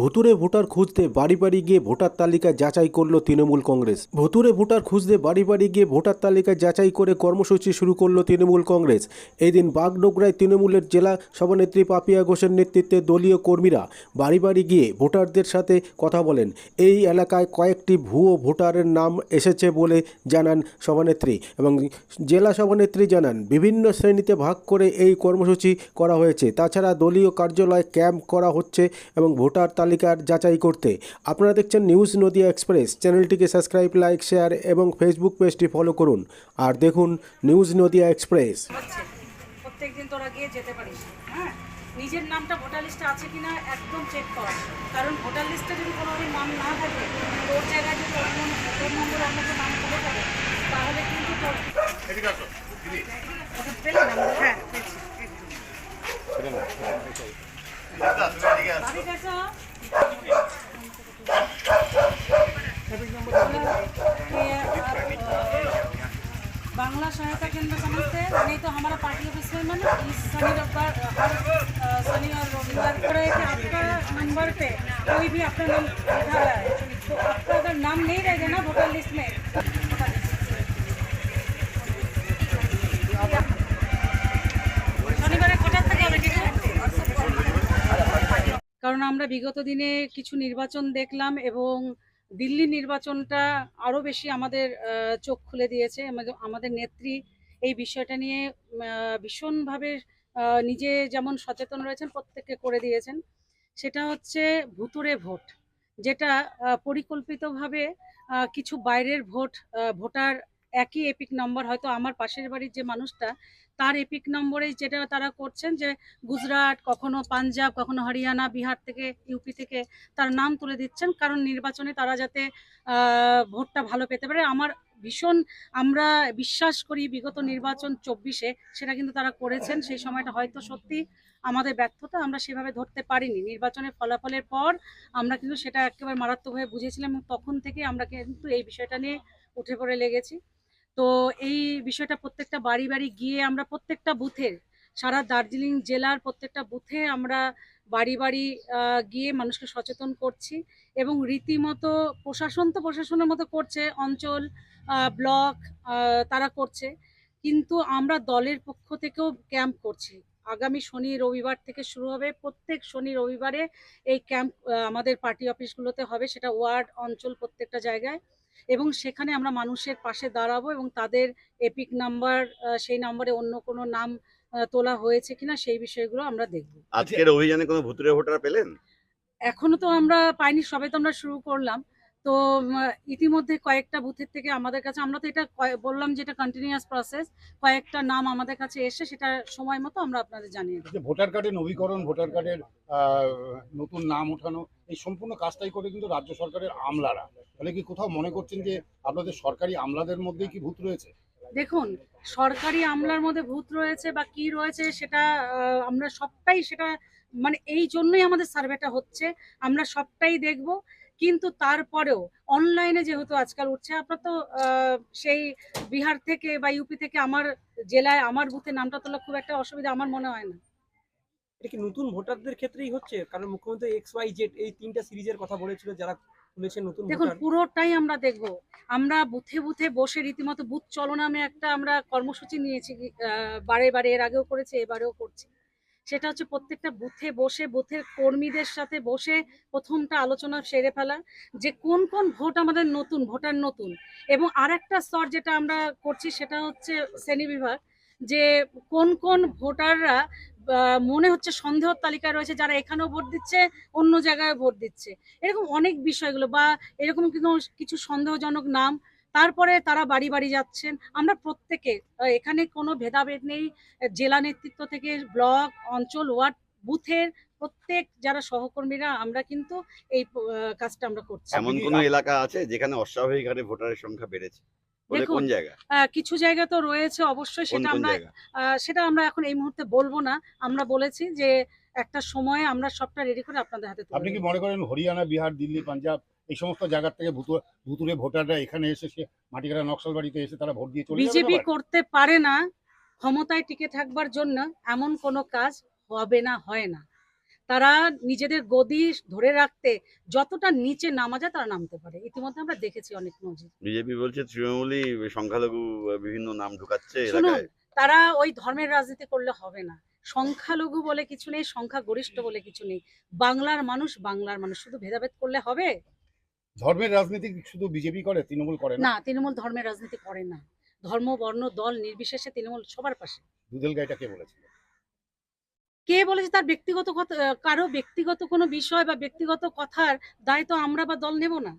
ভুতুরে ভোটার খুঁজতে বাড়ি বাড়ি গিয়ে ভোটার তালিকা যাচাই করল তৃণমূল কংগ্রেস। ভুতুরে ভোটার খুঁজতে বাড়ি বাড়ি গিয়ে ভোটার তালিকা যাচাই করে কর্মসূচি শুরু করল তৃণমূল কংগ্রেস। এই দিন বাগডোগরায় তৃণমূলের জেলা সভানেত্রী পাপিয়া ঘোষের নেতৃত্বে দলীয় কর্মীরা বাড়ি বাড়ি গিয়ে ভোটারদের সাথে কথা বলেন। এই এলাকায় কয়েকটি ভুয়ো ভোটারের নাম এসেছে বলে জানান সভানেত্রী এবং জেলা সভানেত্রী জানান, বিভিন্ন শ্রেণীতে ভাগ করে এই কর্মসূচি করা হয়েছে। তাছাড়া দলীয় কার্যালয় ক্যাম্প করা হচ্ছে এবং ভোটার তালিকার যাচাই করতে। আপনারা দেখছেন নিউজ নদিয়া এক্সপ্রেস। চ্যানেলটিকে সাবস্ক্রাইব লাইক শেয়ার এবং ফেসবুক পেজটি ফলো করুন। আর দেখুন নিউজ নদিয়া এক্সপ্রেস। প্রত্যেকদিন তোরা গিয়ে যেতে পারিস। হ্যাঁ? নিজের নামটা ভোটার লিস্টে আছে কিনা একদম চেক কর। কারণ ভোটার লিস্টে যদি কোনো নাম না থাকে তোর জায়গায় যদি অন্য নম্বর অন্য কেউ নাম করে থাকে তাহলে কিন্তু তোর হ্যাঁ পেয়েছি, একদম। बांग्ला सहायता केंद्र समझते हैं नहीं तो हमारा पार्टी ऑफिस में ना इस शनि रविवार हर अ, शनि और रविवार को रहे कि आपका नंबर पे कोई भी अपना नाम उठा रहा है तो आपका अगर नाम नहीं रहेगा ना वोटर लिस्ट में बता दीजिए। শনিবারে কটার থেকে হবে ঠিক কারণ আমরা বিগত দিনে কিছু নির্বাচন দেখলাম এবং দিল্লি নির্বাচনটা আরও বেশি আমাদের চোখ খুলে দিয়েছে। আমাদের- নেত্রী এই বিষয়টা নিয়ে ভীষণভাবে নিজে যেমন সচেতন রয়েছেন, প্রত্যেককে করে দিয়েছেন। সেটা হচ্ছে ভুতুরে ভোট, যেটা পরিকল্পিতভাবে কিছু বাইরের ভোট ভোটার একই এপিক নম্বর হয়তো আমার পাশের বাড়ির যে মানুষটা, তার এপিক নম্বরে যেটা তারা করছেন যে গুজরাট, কখনো পাঞ্জাব, কখনো হরিয়ানা, বিহার থেকে ইউপি থেকে তার নাম তুলে দিচ্ছেন। কারণ নির্বাচনে তারা যাতে ভোটটা ভালো পেতে পারে। আমার ভীষণ আমরা বিশ্বাস করি বিগত নির্বাচন চব্বিশে, সেটা কিন্তু তারা করেছেন। সেই সময়টা হয়তো সত্যি আমাদের ব্যর্থতা, আমরা সেভাবে ধরতে পারিনি। নির্বাচনের ফলাফলের পর আমরা কিন্তু সেটা একেবারে মারাত্মকভাবে বুঝেছিলাম এবং তখন থেকে আমরা কিন্তু এই বিষয়টা নিয়ে উঠে পড়ে লেগেছি। তো এই বিষয়টা প্রত্যেকটা বাড়ি বাড়ি গিয়ে আমরা প্রত্যেকটা বুথের সারা দার্জিলিং জেলার প্রত্যেকটা বুথে আমরা বাড়ি বাড়ি গিয়ে মানুষকে সচেতন করছি এবং রীতিমতো প্রশাসন তো প্রশাসনের মতো করছে, অঞ্চল ব্লক তারা করছে। কিন্তু আমরা দলের পক্ষ থেকেও ক্যাম্প করছি। আগামী শনি রবিবার থেকে শুরু হবে, প্রত্যেক শনি রবিবারে এই ক্যাম্প আমাদের পার্টি অফিসগুলোতে হবে, সেটা ওয়ার্ড, অঞ্চল প্রত্যেকটা জায়গায়। এবং সেখানে আমরা মানুষের পাশে দাঁড়াবো এবং তাদের এপিক নাম্বার সেই নাম্বারে অন্য কোনো নাম তোলা হয়েছে কিনা সেই বিষয়গুলো আমরা দেখব। আজকের অভিযানে কোনো ভুতুরে ভোটার পেলেন? এখনও তো আমরা পাইনি সবে তো আমরা শুরু করলাম। তো ইতিমধ্যে কয়েকটা বুথের থেকে আমাদের কাছে আমরা তো এটা বললাম যে এটা কন্টিনিউয়াস প্রসেস কয়েকটা নাম আমাদের কাছে এসে সেটা সময় মতো আমরা আপনাদের জানিয়ে দেবো। ভোটার কার্ডের নবীকরণ ভোটার কার্ডের নতুন নাম ওঠানো এই সম্পূর্ণ কাজটাই করে কিন্তু রাজ্য সরকারের আমলারা। তাহলে কি কোথাও মনে করছেন যে আপনাদের সরকারি আমলাদের মধ্যেই কি ভূত রয়েছে? দেখুন সরকারি আমলার মধ্যে ভূত রয়েছে বা কি রয়েছে সেটা আমরা সবটাই সেটা মানে এই জন্যই আমাদের সার্ভেটা হচ্ছে। আমরা সবটাই দেখব। কিন্তু তারপরেও অনলাইনে যেহেতু আজকাল উঠছে আপনার তো সেই বিহার থেকে বা ইউপি থেকে আমার জেলায় আমার বুথে নামটা তোলা খুব একটা অসুবিধা আমার মনে হয় না। এটা কি নতুন ভোটারদের ক্ষেত্রেই হচ্ছে? কারণ মুখ্যমন্ত্রী এক্স ওয়াই জেড এই তিনটা সিরিজের কথা বলেছিল যারা দেখুন পুরোটাই আমরা দেখব। আমরা বুথে বুথে বসে রীতিমতো বুথ চলো নামে একটা আমরা কর্মসূচি নিয়েছি বারে বারে এর আগেও করেছি এবারেও করছি। সেটা হচ্ছে প্রত্যেকটা বুথে বসে, বুথের কর্মীদের সাথে বসে প্রথমটা আলোচনা সেরে ফেলা। যে কোন কোন ভোট আমাদের নতুন, ভোটার নতুন। এবং আরেকটা স্তর যেটা আমরা করছি সেটা হচ্ছে শ্রেণি বিভাগ যে কোন কোন ভোটাররা মনে হচ্ছে সন্দেহ তালিকায় রয়েছে, যারা এখানেও ভোট দিচ্ছে, অন্য জায়গায় ভোট দিচ্ছে। এরকম অনেক বিষয়গুলো বা এরকম কিন্তু কিছু সন্দেহজনক নাম তারপরে তারা বাড়ি বাড়ি যাচ্ছেন। আমরা প্রত্যেকে এখানে কোনো ভেদাভেদ নেই। জেলা নেতৃত্ব থেকে ব্লক অঞ্চল ওয়ার্ড বুথের প্রত্যেক যারা সহকর্মীরা আমরা কিন্তু এই কাজটা আমরা করছি। এমন কোনো এলাকা আছে যেখানে অস্বাভাবিক হারে ভোটারের সংখ্যা বেড়েছে? দেখুন, কোন জায়গা? আহ, কিছু জায়গা তো রয়েছে অবশ্যই সেটা আমরা আহ, সেটা আমরা এখন এই মুহূর্তে বলব না। আমরা বলেছি যে একটা সময়ে আমরা সবটা রেডি করে আপনাদের হাতে আপনি কি মনে করেন হরিয়ানা বিহার দিল্লি পাঞ্জাব এই সমস্ত জায়গার থেকে ভুতুরে ভোটাররা এখানে এসে সে মাটিকারা নকশাল বাড়িতে এসে তারা ভোট দিয়ে চলে বিজেপি করতে পারে না ক্ষমতায় টিকে থাকবার জন্য এমন কোনো কাজ হবে না হয় না। তারা নিজেদের গদি ধরে রাখতে যতটা নিচে নামা যায় তারা নামতে পারে। ইতিমধ্যে আমরা দেখেছি অনেক নজির। বিজেপি বলছে তৃণমূলই সংখ্যালঘু বিভিন্ন নাম ঢুকাচ্ছে শুনুন তারা ওই ধর্মের রাজনীতি করলে হবে না। সংখ্যালঘু বলে কিছু নেই সংখ্যা গরিষ্ঠ বলে কিছু নেই। বাংলার মানুষ বাংলার মানুষ শুধু ভেদাভেদ করলে হবে? ধর্মের রাজনীতি শুধু বিজেপি করে তৃণমূল করে না? তৃণমূল ধর্মের রাজনীতি করে না। ধর্ম বর্ণ দল নির্বিশেষে তৃণমূল সবার পাশে। দুধেল গাইটা কে বলেছিল? কে বলেছে তার ব্যক্তিগত কথা কারও ব্যক্তিগত কোনো বিষয় বা ব্যক্তিগত কথার দায় তো আমরা বা দল নেব না।